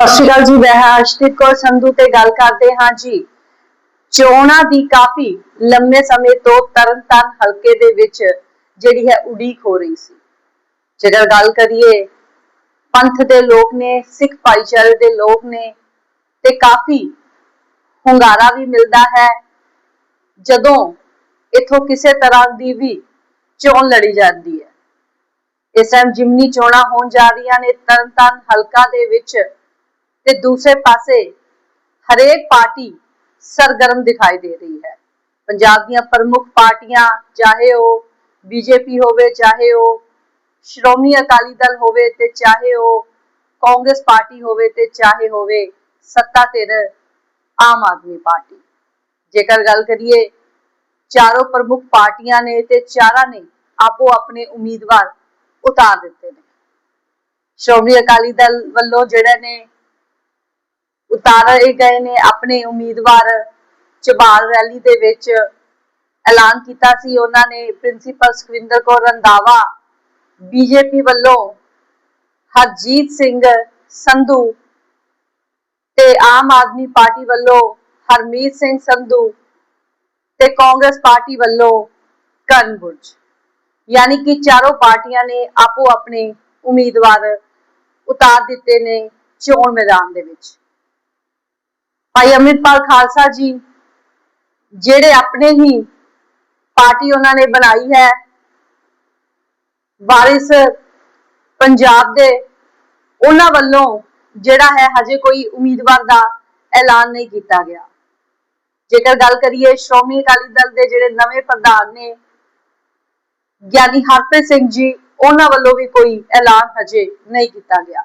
ਸਤਿ ਸ਼੍ਰੀ ਅਕਾਲ ਜੀ, ਮੈਂ ਹਾਂ ਕੌਰ ਸੰਧੂ ਤੇ ਗੱਲ ਕਰਦੇ ਹਾਂ ਜੀ। ਚੋਣਾਂ ਦੀ ਕਾਫੀ ਲੰਮੇ ਸਮੇਂ ਤੋਂ ਤਰਨਤਾਰਨ ਹਲਕੇ ਦੇ ਵਿੱਚ ਜਿਹੜੀ ਹੈ ਉਡੀਕ ਹੋ ਰਹੀ ਸੀ। ਜੇਕਰ ਗੱਲ ਕਰੀਏ, ਪੰਥ ਦੇ ਲੋਕ ਨੇ, ਸਿੱਖ ਭਾਈਚਾਰੇ ਦੇ ਲੋਕ ਨੇ, ਤੇ ਕਾਫੀ ਹੁੰਗਾਰਾ ਵੀ ਮਿਲਦਾ ਹੈ। ਜਦੋਂ ਇਥੋਂ ਕਿਸੇ ਤਰ੍ਹਾਂ ਦੀ ਵੀ ਚੋਣ ਲੜੀ ਜਾਂਦੀ ਹੈ। ਇਸ ਟਾਈਮ ਜਿਮਨੀ ਚੋਣਾਂ ਹੋਣ ਜਾ ਰਹੀਆਂ ਨੇ, ਤਰਨਤਾਰਨ ਹਲਕਾ ਦੇ ਵਿੱਚ ਤੇ ਦੂਸਰੇ ਪਾਸੇ ਹਰੇਕ ਪਾਰਟੀ ਸਰਗਰਮ ਦਿਖਾਈ ਦੇ ਰਹੀ ਹੈ। ਪੰਜਾਬ ਦੀਆਂ ਪ੍ਰਮੁੱਖ ਪਾਰਟੀਆਂ, ਚਾਹੇ ਉਹ ਬੀਜੇਪੀ ਹੋਵੇ, ਚਾਹੇ ਉਹ ਸ਼੍ਰੋਮਣੀ ਅਕਾਲੀ ਦਲ ਹੋਵੇ ਤੇ ਚਾਹੇ ਉਹ ਕਾਂਗਰਸ ਪਾਰਟੀ ਹੋਵੇ ਤੇ ਚਾਹੇ ਹੋਵੇ ਸੱਤਾ ਧਿਰ ਆਮ ਆਦਮੀ ਪਾਰਟੀ। ਜੇਕਰ ਗੱਲ ਕਰੀਏ, ਚਾਰੋਂ ਪ੍ਰਮੁੱਖ ਪਾਰਟੀਆਂ ਨੇ ਤੇ ਚਾਰਾਂ ਨੇ ਆਪੋ ਆਪਣੇ ਉਮੀਦਵਾਰ ਉਤਾਰ ਦਿੱਤੇ ਨੇ। ਸ਼੍ਰੋਮਣੀ ਅਕਾਲੀ ਦਲ ਵੱਲੋਂ ਜਿਹੜੇ ਨੇ ਉਤਾਰੇ ਗਏ ਨੇ ਆਪਣੇ ਉਮੀਦਵਾਰ ਚਬਾਲ ਰੈਲੀ ਦੇ ਵਿੱਚ ਐਲਾਨ ਕੀਤਾ ਸੀ। ਉਹਨਾਂ ਨੇ ਪ੍ਰਿੰਸੀਪਲ ਸੁਖਵਿੰਦਰ ਕੌਰ ਰੰਦਾਵਾ ਬੀਜੇਪੀ ਵੱਲੋਂ ਹਰਜੀਤ ਸਿੰਘ ਸੰਧੂ ਤੇ ਆਮ ਆਦਮੀ ਪਾਰਟੀ ਵੱਲੋਂ ਹਰਮੀਤ ਸਿੰਘ ਸੰਧੂ ਤੇ ਕਾਂਗਰਸ ਪਾਰਟੀ ਵੱਲੋਂ ਕਰਨ ਬੁਰਜ। ਯਾਨੀ ਕਿ ਚਾਰੋਂ ਪਾਰਟੀਆਂ ਨੇ ਆਪੋ ਆਪਣੇ ਉਮੀਦਵਾਰ ਉਤਾਰ ਦਿੱਤੇ ਨੇ ਚੋਣ ਮੈਦਾਨ ਦੇ ਵਿੱਚ। ਭਾਈ ਅਮਰਿਤਪਾਲ ਖਾਲਸਾ ਜੀ, ਜਿਹੜੇ ਆਪਣੇ ਹੀ ਪਾਰਟੀ ਉਹਨਾਂ ਨੇ ਬਣਾਈ ਹੈ, ਵਾਰਿਸ ਪੰਜਾਬ ਦੇ, ਉਹਨਾਂ ਵੱਲੋਂ ਜਿਹੜਾ ਹੈ ਹਜੇ ਕੋਈ ਉਮੀਦਵਾਰ ਦਾ ਐਲਾਨ ਨਹੀਂ ਕੀਤਾ ਗਿਆ। ਜੇਕਰ ਗੱਲ ਕਰੀਏ ਸ਼੍ਰੋਮਣੀ ਅਕਾਲੀ ਦਲ ਦੇ ਜਿਹੜੇ ਨਵੇਂ ਪ੍ਰਧਾਨ ਨੇ, ਗਿਆਨੀ ਹਰਪ੍ਰੀਤ ਸਿੰਘ ਜੀ, ਉਹਨਾਂ ਵੱਲੋਂ ਵੀ ਕੋਈ ਐਲਾਨ ਹਜੇ ਨਹੀਂ ਕੀਤਾ ਗਿਆ।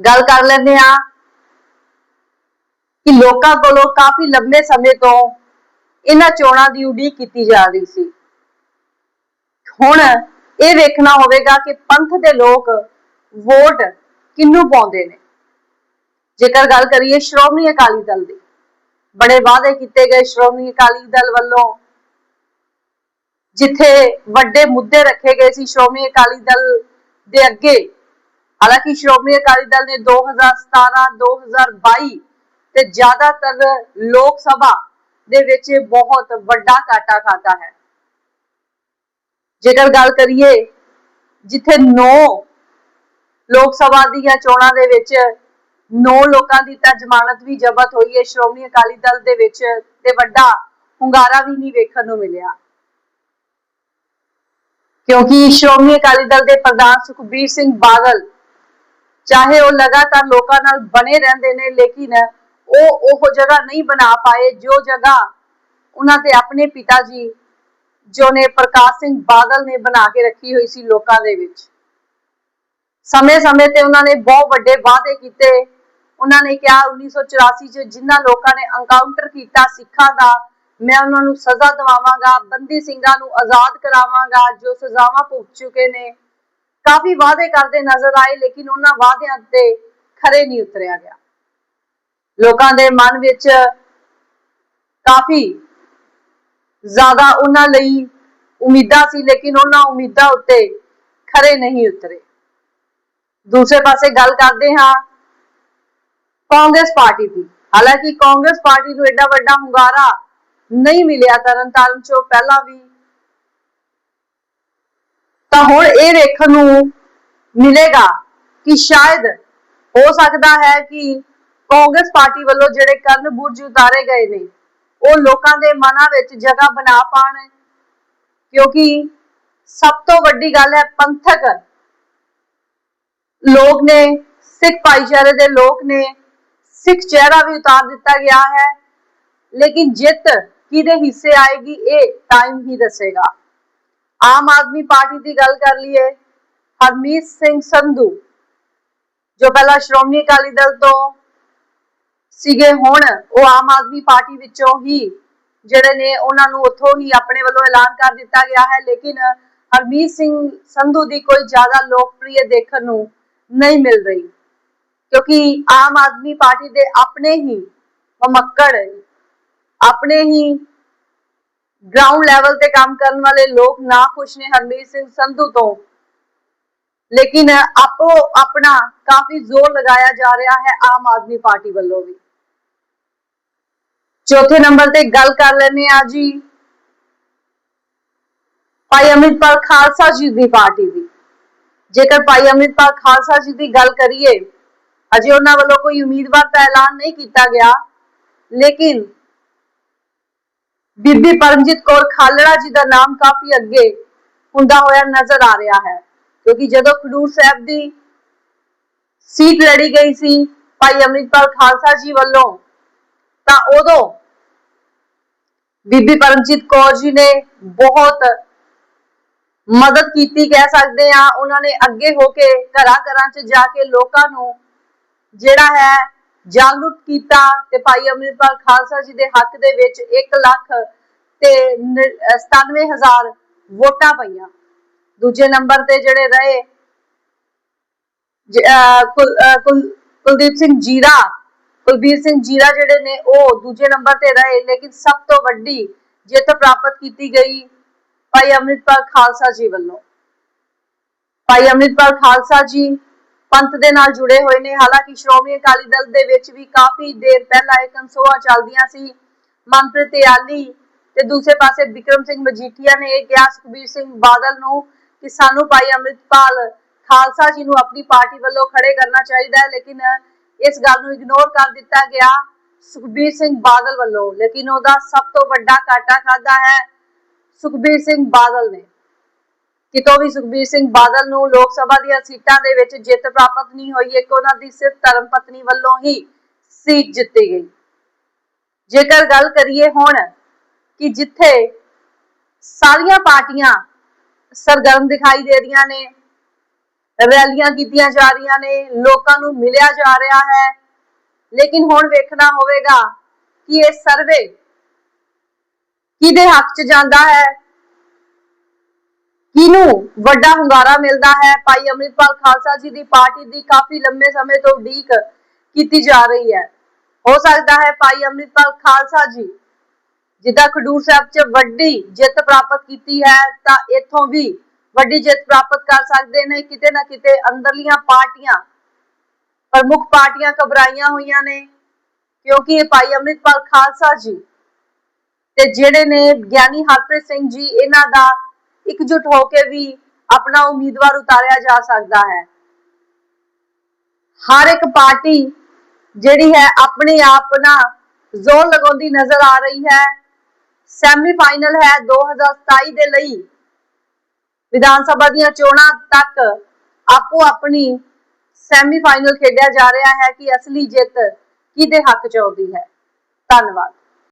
ਗੱਲ ਕਰ ਲੈਂਦੇ ਆ ਕਿ ਲੋਕਾਂ ਕੋਲੋਂ ਕਾਫੀ ਲੰਬੇ ਸਮੇਂ ਤੋਂ ਇਹਨਾਂ ਚੋਣਾਂ ਦੀ ਉਡੀਕ ਕੀਤੀ ਜਾ ਰਹੀ ਸੀ। ਹੁਣ ਇਹ ਵੇਖਣਾ ਹੋਵੇਗਾ ਕਿ ਪੰਥ ਦੇ ਲੋਕ ਵੋਟ ਕਿੰਨੂੰ ਪਾਉਂਦੇ ਨੇ। ਜੇਕਰ ਗੱਲ ਕਰੀਏ ਸ਼੍ਰੋਮਣੀ ਅਕਾਲੀ ਦਲ ਦੀ, ਬੜੇ ਵਾਅਦੇ ਕੀਤੇ ਗਏ ਸ਼੍ਰੋਮਣੀ ਅਕਾਲੀ ਦਲ ਵੱਲੋਂ, ਜਿੱਥੇ ਵੱਡੇ ਮੁੱਦੇ ਰੱਖੇ ਗਏ ਸੀ ਸ਼੍ਰੋਮਣੀ ਅਕਾਲੀ ਦਲ ਦੇ ਅੱਗੇ। ਹਾਲਾਂਕਿ ਸ਼੍ਰੋਮਣੀ ਅਕਾਲੀ ਦਲ ਨੇ 2017 2022 ਤੇ ਜ਼ਿਆਦਾਤਰ ਲੋਕ ਸਭਾ ਦੇ ਵਿੱਚ ਬਹੁਤ ਵੱਡਾ ਘਾਟਾ ਖਾਤਾ ਹੈ। ਜੇਕਰ ਗੱਲ ਕਰੀਏ, ਜਿੱਥੇ 9 ਲੋਕ ਸਭਾ ਦੀਆਂ ਚੋਣਾਂ ਦੇ ਵਿੱਚ 9 ਲੋਕਾਂ ਦੀ ਤਾਂ ਜ਼ਮਾਨਤ ਵੀ ਜ਼ਬਤ ਹੋਈ ਹੈ, ਸ਼੍ਰੋਮਣੀ ਅਕਾਲੀ ਦਲ ਦੇ ਵਿੱਚ ਤੇ ਵੱਡਾ ਹੁੰਗਾਰਾ ਵੀ ਨਹੀਂ ਵੇਖਣ ਨੂੰ ਮਿਲਿਆ। ਕਿਉਂਕਿ ਸ਼੍ਰੋਮਣੀ ਅਕਾਲੀ ਦਲ ਦੇ ਪ੍ਰਧਾਨ ਸੁਖਬੀਰ ਸਿੰਘ ਬਾਦਲ, ਚਾਹੇ ਉਹ ਲਗਾਤਾਰ ਲੋਕਾਂ ਨਾਲ ਬਣੇ ਰਹਿੰਦੇ ਨੇ, ਲੇਕਿਨ ਉਹ ਉਹ ਜਗ੍ਹਾ ਨਹੀਂ ਬਣਾ ਪਾਏ, ਜੋ ਜਗ੍ਹਾ ਉਹਨਾਂ ਦੇ ਆਪਣੇ ਪਿਤਾ ਜੀ, ਜੋ ਨੇ ਪ੍ਰਕਾਸ਼ ਸਿੰਘ ਬਾਦਲ ਨੇ ਬਣਾ ਕੇ ਰੱਖੀ ਹੋਈ ਸੀ ਲੋਕਾਂ ਦੇ ਵਿੱਚ। ਸਮੇਂ-ਸਮੇਂ ਤੇ ਉਹਨਾਂ ਨੇ ਬਹੁਤ ਵੱਡੇ ਵਾਅਦੇ ਕੀਤੇ। ਉਹਨਾਂ ਨੇ ਕਿਹਾ 1984 ਚ ਜਿਨ੍ਹਾਂ ਲੋਕਾਂ ਨੇ ਐਨਕਾਊਂਟਰ ਕੀਤਾ ਸਿੱਖਾਂ ਦਾ, ਮੈਂ ਉਹਨਾਂ ਨੂੰ ਸਜ਼ਾ ਦਿਵਾਵਾਂਗਾ, ਬੰਦੀ ਸਿੰਘਾਂ ਨੂੰ ਆਜ਼ਾਦ ਕਰਾਵਾਂਗਾ, ਜੋ ਸਜ਼ਾਵਾਂ ਭੁਗਤ ਚੁੱਕੇ ਨੇ। ਕਾਫੀ ਵਾਅਦੇ ਕਰਦੇ ਨਜ਼ਰ ਆਏ, ਲੇਕਿਨ ਉਹਨਾਂ ਵਾਅਦਿਆਂ ਤੇ ਖਰੇ ਨਹੀਂ ਉਤਰਿਆ ਗਿਆ। ਲੋਕਾਂ ਦੇ ਮਨ ਵਿੱਚ ਕਾਫੀ ਜ਼ਿਆਦਾ ਉਹਨਾਂ ਲਈ ਉਮੀਦਾਂ ਸੀ, ਲੇਕਿਨ ਉਹਨਾਂ ਉਮੀਦਾਂ ਉੱਤੇ ਖਰੇ ਨਹੀਂ ਉਤਰੇ। ਦੂਸਰੇ ਪਾਸੇ ਗੱਲ ਕਰਦੇ ਹਾਂ ਕਾਂਗਰਸ ਪਾਰਟੀ ਦੀ। ਹਾਲਾਂਕਿ ਕਾਂਗਰਸ ਪਾਰਟੀ ਨੂੰ ਐਡਾ ਵੱਡਾ ਹੁੰਗਾਰਾ ਨਹੀਂ ਮਿਲਿਆ, ਤਰਨਤਾਰਨ ਚੋਂ ਪਹਿਲਾਂ ਵੀ। ਤਾਂ ਹੁਣ ਇਹ ਵੇਖਣ ਨੂੰ ਮਿਲੇਗਾ ਕਿ ਸ਼ਾਇਦ ਹੋ ਸਕਦਾ ਹੈ ਕਿ ਕਾਂਗਰਸ ਪਾਰਟੀ ਵੱਲੋਂ ਜਿਹੜੇ ਕਰਨ ਬੁਰਜ ਉਤਾਰੇ ਗਏ ਨੇ, ਉਹ ਲੋਕਾਂ ਦੇ ਮਨਾਂ ਵਿੱਚ ਜਗ੍ਹਾ ਬਣਾ ਪਾਣ ਕਿਉਂਕਿ ਸਭ ਤੋਂ ਵੱਡੀ ਗੱਲ ਹੈ ਪੰਥਕ। ਲੋਕ ਨੇ, ਸਿੱਖ ਭਾਈਚਾਰੇ ਦੇ ਲੋਕ ਨੇ, ਸਿੱਖ ਚਿਹਰਾ ਵੀ ਉਤਾਰ ਦਿੱਤਾ ਗਿਆ ਹੈ। ਲੇਕਿਨ ਜਿੱਤ ਕਿਹਦੇ ਹਿੱਸੇ ਆਏਗੀ, ਇਹ ਟਾਈਮ ਹੀ ਦੱਸੇਗਾ। ਆਮ ਆਦਮੀ ਪਾਰਟੀ ਦੀ ਗੱਲ ਕਰ ਲਈਏ, ਹਰਮੀਤ ਸਿੰਘ ਸੰਧੂ, ਜੋ ਪਹਿਲਾਂ ਸ਼੍ਰੋਮਣੀ ਅਕਾਲੀ ਦਲ ਤੋਂ ਸੀਗੇ ਹੁਣ, ਉਹ ਆਮ ਆਦਮੀ ਪਾਰਟੀ ਵਿੱਚੋਂ ਹੀ, ਜਿਹੜੇ ਨੇ ਉਹਨਾਂ ਨੂੰ ਉੱਥੋਂ ਹੀ ਆਪਣੇ ਵੱਲੋਂ ਐਲਾਨ ਕਰ ਦਿੱਤਾ ਗਿਆ ਹੈ। ਲੇਕਿਨ ਹਰਮੀਤ ਸਿੰਘ ਸੰਧੂ ਦੀ ਕੋਈ ਜ਼ਿਆਦਾ ਲੋਕਪ੍ਰਿਯ ਦੇਖਣ ਨੂੰ ਨਹੀਂ ਮਿਲ ਰਹੀ, ਕਿਉਂਕਿ ਆਮ ਆਦਮੀ ਪਾਰਟੀ ਦੇ ਆਪਣੇ ਹੀ ਮਮੱਕੜ, ਆਪਣੇ ਹੀ ਗਰਾਊਂਡ ਲੈਵਲ ਤੇ ਕੰਮ ਕਰਨ ਵਾਲੇ ਲੋਕ ਨਾ ਖੁਸ਼ ਨੇ ਹਰਮੀਤ ਸਿੰਘ ਸੰਧੂ ਤੋਂ। ਲੇਕਿਨ ਆਪੋ ਆਪਣਾ ਕਾਫੀ ਜ਼ੋਰ ਲਗਾਇਆ ਜਾ ਰਿਹਾ ਹੈ ਆਮ ਆਦਮੀ ਪਾਰਟੀ ਵੱਲੋਂ ਵੀ। ਚੌਥੇ ਨੰਬਰ ਤੇ ਗੱਲ ਕਰ ਲੈਂਦੇ ਆ ਜੀ। ਭਾਈ ਅੰਮ੍ਰਿਤਪਾਲ ਖਾਲਸਾ ਜੀ ਦੀ ਪਾਰਟੀ ਦੀ। ਜੇਕਰ ਭਾਈ ਅੰਮ੍ਰਿਤਪਾਲ ਖਾਲਸਾ ਜੀ ਦੀ ਗੱਲ ਕਰੀਏ, ਅਜੇ ਉਹਨਾਂ ਵੱਲੋਂ ਕੋਈ ਉਮੀਦਵਾਰ ਦਾ ਐਲਾਨ ਨਹੀਂ ਕੀਤਾ ਗਿਆ, ਲੇਕਿਨ ਬੀਬੀ ਪਰਮਜੀਤ ਕੌਰ ਖਾਲੜਾ ਜੀ ਦਾ ਨਾਮ ਕਾਫੀ ਅੱਗੇ ਹੁੰਦਾ ਹੋਇਆ ਨਜ਼ਰ ਆ ਰਿਹਾ ਹੈ। ਕਿਉਂਕਿ ਜਦੋਂ ਖਡੂਰ ਸਾਹਿਬ ਦੀ ਸੀਟ ਲੜੀ ਗਈ ਸੀ, ਭਾਈ ਅੰਮ੍ਰਿਤਪਾਲ ਖਾਲਸਾ ਜੀ ਵੱਲੋਂ ਉਦੋਂ ਬੀਬੀ ਪਰਮਜੀਤ ਕੌਰ ਜੀ ਨੇ ਬਹੁਤ ਮਦਦ ਕੀਤੀ ਕਹਿ ਸਕਦੇ ਆ ਉਹਨਾਂ ਨੇ ਅੱਗੇ ਹੋ ਕੇ ਘਰਾਂ ਘਰਾਂ 'ਚ ਜਾ ਕੇ ਲੋਕਾਂ ਨੂੰ ਜਿਹੜਾ ਹੈ ਜਾਗਰੂਕ ਕੀਤਾ ਤੇ ਭਾਈ ਅੰਮ੍ਰਿਤਪਾਲ ਖਾਲਸਾ ਜੀ ਦੇ ਹੱਕ ਦੇ ਵਿੱਚ 1 ਲੱਖ ਤੇ 97000 ਵੋਟਾਂ ਪਈਆਂ। ਦੂਜੇ ਨੰਬਰ ਤੇ ਜਿਹੜੇ ਰਹੇ ਕੁਲ- ਕੁਲਦੀਪ ਸਿੰਘ ਜੀਰਾ ਕੁਲਬੀਰ ਸਿੰਘ ਜੀਰਾ ਜਿਹੜੇ ਨੇ, ਉਹ ਦੂਜੇ ਨੰਬਰ ਤੇ ਰਹੇ, ਲੇਕਿਨ ਸਭ ਤੋਂ ਵੱਡੀ ਜਿੱਤ ਪ੍ਰਾਪਤ ਕੀਤੀ ਗਈ ਭਾਈ ਅੰਮ੍ਰਿਤਪਾਲ ਖਾਲਸਾ ਜੀ ਵੱਲੋਂ। ਭਾਈ ਅੰਮ੍ਰਿਤਪਾਲ ਖਾਲਸਾ ਜੀ ਪੰਥ ਦੇ ਨਾਲ ਜੁੜੇ ਹੋਏ ਨੇ। ਹਾਲਾਂਕਿ ਸ਼੍ਰੋਮਣੀ ਅਕਾਲੀ ਦਲ ਦੇ ਵਿੱਚ ਵੀ ਕਾਫੀ ਦੇਰ ਪਹਿਲਾਂ ਇਹ ਕੰਸੋਆ ਚੱਲਦੀਆਂ ਸੀ। ਮਨਪ੍ਰੀਤ ਇਆਲੀ ਤੇ ਦੂਸਰੇ ਪਾਸੇ ਵਿਕਰਮ ਸਿੰਘ ਮਜੀਠੀਆ ਨੇ ਇਹ ਕਿਹਾ ਸੁਖਬੀਰ ਸਿੰਘ ਬਾਦਲ ਨੂੰ ਕਿ ਸਾਨੂੰ ਭਾਈ ਅੰਮ੍ਰਿਤਪਾਲ ਖਾਲਸਾ ਜੀ ਨੂੰ ਆਪਣੀ ਪਾਰਟੀ ਵੱਲੋਂ ਖੜੇ ਕਰਨਾ ਚਾਹੀਦਾ ਹੈ, ਲੇਕਿਨ ਇਸ ਗੱਲ ਨੂੰ ਇਗਨੋਰ ਕਰ ਦਿੱਤਾ ਗਿਆ ਸੁਖਬੀਰ ਸਿੰਘ ਬਾਦਲ ਵੱਲੋਂ, ਲੇਕਿਨ ਉਹਦਾ ਸਭ ਤੋਂ ਵੱਡਾ ਘਾਟਾ ਖਾਦਾ ਹੈ ਸੁਖਬੀਰ ਸਿੰਘ ਬਾਦਲ ਨੇ। ਕਿਤੋਂ ਵੀ ਸੁਖਬੀਰ ਸਿੰਘ ਬਾਦਲ ਨੂੰ ਲੋਕ ਸਭਾ ਦੀਆਂ ਸੀਟਾਂ ਦੇ ਵਿੱਚ ਜਿੱਤ ਪ੍ਰਾਪਤ ਨਹੀਂ ਹੋਈ, ਇੱਕ ਉਹਨਾਂ ਦੀ ਸਿਰਫ ਧਰਮ ਪਤਨੀ ਵੱਲੋਂ ਹੀ ਸੀਟ ਜਿੱਤੀ ਗਈ। ਜੇਕਰ ਗੱਲ ਕਰੀਏ ਹੁਣ ਕਿ ਜਿੱਥੇ ਸਾਰੀਆਂ ਪਾਰਟੀਆਂ ਸਰਗਰਮ ਦਿਖਾਈ ਦੇ ਰਹੀਆਂ ਨੇ ਰੈਲੀਆਂ ਕੀਤੀਆਂ ਜਾ ਰਹੀਆਂ ਨੇ, ਲੋਕਾਂ ਨੂੰ ਮਿਲਿਆ ਜਾ ਰਿਹਾ ਹੈ। ਲੇਕਿਨ ਹੁਣ ਵੇਖਣਾ ਹੋਵੇਗਾ ਕਿ ਇਹ ਸਰਵੇ ਕਿਹਦੇ ਹੱਕ 'ਚ ਜਾਂਦਾ ਹੈ, ਕਿਹਨੂੰ ਵੱਡਾ ਹੁੰਗਾਰਾ ਮਿਲਦਾ ਹੈ। ਭਾਈ ਅੰਮ੍ਰਿਤਪਾਲ ਖਾਲਸਾ ਜੀ ਦੀ ਪਾਰਟੀ ਦੀ ਕਾਫੀ ਲੰਮੇ ਸਮੇਂ ਤੋਂ ਉਡੀਕ ਕੀਤੀ ਜਾ ਰਹੀ ਹੈ। ਹੋ ਸਕਦਾ ਹੈ ਭਾਈ ਅੰਮ੍ਰਿਤਪਾਲ ਖਾਲਸਾ ਜੀ ਜਿੱਦਾਂ ਖਡੂਰ ਸਾਹਿਬ 'ਚ ਵੱਡੀ ਜਿੱਤ ਪ੍ਰਾਪਤ ਕੀਤੀ ਹੈ, ਤਾਂ ਇੱਥੋਂ ਵੀ ਵੱਡੀ ਜਿੱਤ ਪ੍ਰਾਪਤ ਕਰ ਸਕਦੇ ਨੇ, ਕਿਤੇ ਨਾ ਕਿਤੇ ਅੰਦਰਲੀਆਂ ਪਾਰਟੀਆਂ, ਪ੍ਰਮੁੱਖ ਪਾਰਟੀਆਂ ਘਬਰਾਈਆਂ ਹੋਈਆਂ ਨੇ, ਕਿਉਂਕਿ ਇਹ ਭਾਈ ਅੰਮ੍ਰਿਤਪਾਲ ਖਾਲਸਾ ਜੀ ਤੇ ਜਿਹੜੇ ਨੇ ਗਿਆਨੀ ਹਰਪ੍ਰੀਤ ਸਿੰਘ ਜੀ, ਇਹਨਾਂ ਦਾ ਇਕਜੁੱਟ ਹੋ ਕੇ ਵੀ ਆਪਣਾ ਉਮੀਦਵਾਰ ਉਤਾਰਿਆ ਜਾ ਸਕਦਾ ਹੈ। ਹਰ ਇੱਕ ਪਾਰਟੀ ਜਿਹੜੀ ਹੈ ਆਪਣੇ ਆਪ ਨਾਲ ਜ਼ੋਰ ਲਗਾਉਂਦੀ ਨਜ਼ਰ ਆ ਰਹੀ ਹੈ। ਸੈਮੀਫਾਈਨਲ ਹੈ 2027 ਦੇ ਲਈ। ਵਿਧਾਨ ਸਭਾ ਦੀਆਂ ਚੋਣਾਂ ਤੱਕ ਆਪੋ ਆਪਣੀ ਸੈਮੀਫਾਈਨਲ ਖੇਡਿਆ ਜਾ ਰਿਹਾ ਹੈ ਕਿ ਅਸਲੀ ਜਿੱਤ ਕਿਹਦੇ ਹੱਕ ਚ ਆਉਂਦੀ ਹੈ? ਧੰਨਵਾਦ।